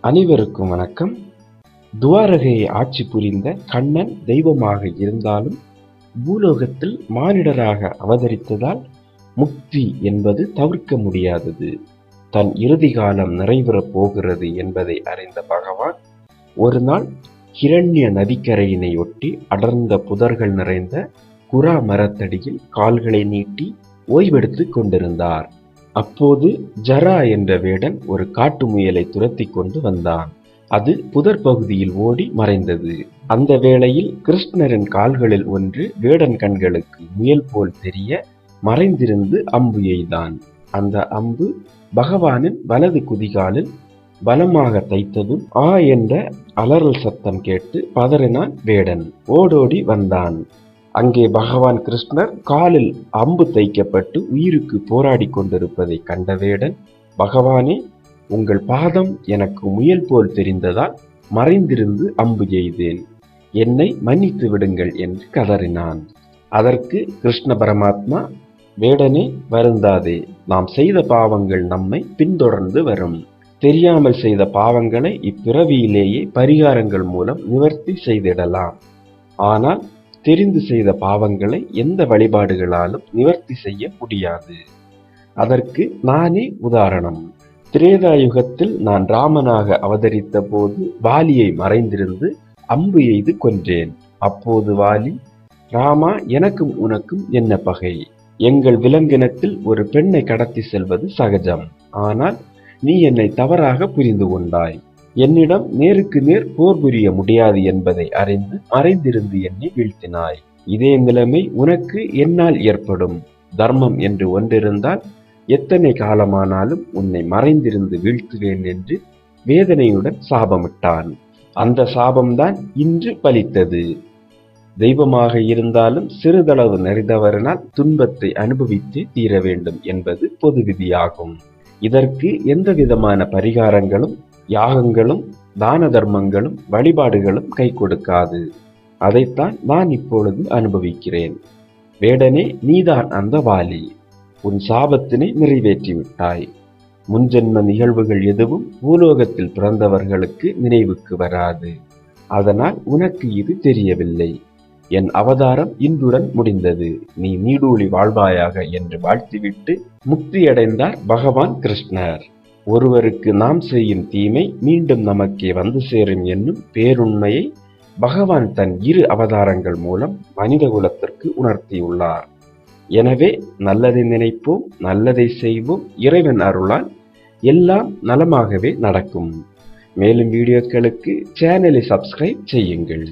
அனைவருக்கும் வணக்கம். துவாரகையை ஆட்சி புரிந்த கண்ணன் தெய்வமாக இருந்தாலும் பூலோகத்தில் மானிடராக அவதரித்ததால் முக்தி என்பது தவிர்க்க முடியாதது. தன் இறுதி காலம் நிறைவேறப் போகிறது என்பதை அறிந்த பகவான் ஒரு நாள் கிரண்ய நதிக்கரையினை ஒட்டி அடர்ந்த புதர்கள் நிறைந்த குரா மரத்தடியில் கால்களை நீட்டி ஓய்வெடுத்து கொண்டிருந்தார். அப்போது ஜரா என்ற வேடன் ஒரு காட்டு முயலை துரத்தி கொண்டு வந்தான். அது புதர் பகுதியில் ஓடி மறைந்தது. அந்த வேளையில் கிருஷ்ணரின் கால்களில் ஒன்று வேடன் கண்களுக்கு முயல் போல் தெரிய மறைந்திருந்து அம்பு எய்தான். அந்த அம்பு பகவானின் வலது குதிகாலில் பலமாக தைத்ததும் ஆ என்ற அலறல் சத்தம் கேட்டு பதறினான் வேடன். ஓடோடி வந்தான். அங்கே பகவான் கிருஷ்ணர் காலில் அம்பு தைக்கப்பட்டு உயிருக்கு போராடி கொண்டிருப்பதை கண்ட வேடன் பகவானே உங்கள் பாதம் எனக்கு முயல் போல் தெரிந்ததால் மறைந்திருந்து அம்பு எய்தேன். என்னை மன்னித்து விடுங்கள் என்று கதறினான். அதற்கு கிருஷ்ண பரமாத்மா வேடனே வருந்தாதே. நாம் செய்த பாவங்கள் நம்மை பின்தொடர்ந்து வரும். தெரியாமல் செய்த பாவங்களை இப்பிறவியிலேயே பரிகாரங்கள் மூலம் நிவர்த்தி செய்திடலாம். ஆனால் தெரிந்து செய்த பாவங்களை எந்த வழிபாடுகளாலும் நிவர்த்தி செய்ய முடியாது. அதற்கு நானே உதாரணம். திரேதாயுகத்தில் நான் ராமனாக அவதரித்த போது வாலியை மறைந்திருந்து அம்பு எய்து கொன்றேன். அப்போது வாலி ராமா எனக்கும் உனக்கும் என்ன பகை? எங்கள் விலங்கினத்தில் ஒரு பெண்ணை கடத்தி செல்வது சகஜம். ஆனால் நீ என்னை தவறாக புரிந்து கொண்டாய். என்னிடம் நேருக்கு நேர் போர் புரிய முடியாது என்பதை அறிந்து மறைந்திருந்து என்னை வீழ்த்தினாய். இதே நிலைமை உனக்கு என்னால் ஏற்படும். தர்மம் என்று ஒன்றிருந்தால் எத்தனை காலமானாலும் உன்னை மறைந்திருந்து வீழ்த்துவேன் என்று வேதனையுடன் சாபமிட்டான். அந்த சாபம்தான் இன்று பலித்தது. தெய்வமாக இருந்தாலும் சிறிதளவு நிறைந்தவரனால் துன்பத்தை அனுபவித்து தீர வேண்டும் என்பது பொது விதியாகும். இதற்கு எந்த விதமான பரிகாரங்களும் யாகங்களும் தான தர்மங்களும் வழிபாடுகளும் கை கொடுக்காது. அதைத்தான் நான் இப்பொழுது அனுபவிக்கிறேன். வேடனே நீதான் அந்த வாலி உன் சாபத்தினை நிறைவேற்றி விட்டாய் முன்ஜென்ம நிகழ்வுகள் எதுவும் பூலோகத்தில் பிறந்தவர்களுக்கு நினைவுக்கு வராது. அதனால் உனக்கு இது தெரியவில்லை. என் அவதாரம் இன்றுடன் முடிந்தது. நீ நீடூழி வாழ்வாயாக என்று வாழ்த்திவிட்டு முக்தியடைந்தார் பகவான் கிருஷ்ணர். ஒருவருக்கு நாம் செய்யும் தீமை மீண்டும் நமக்கே வந்து சேரும் என்னும் பேருண்மையை பகவான் தன் இரு அவதாரங்கள் மூலம் மனித குலத்திற்கு உணர்த்தியுள்ளார். எனவே நல்லதை நினைப்போம் நல்லதை செய்வோம் இறைவன் அருளால் எல்லாம் நலமாகவே நடக்கும். மேலும் வீடியோக்களுக்கு சேனலை சப்ஸ்கிரைப் செய்யுங்கள்.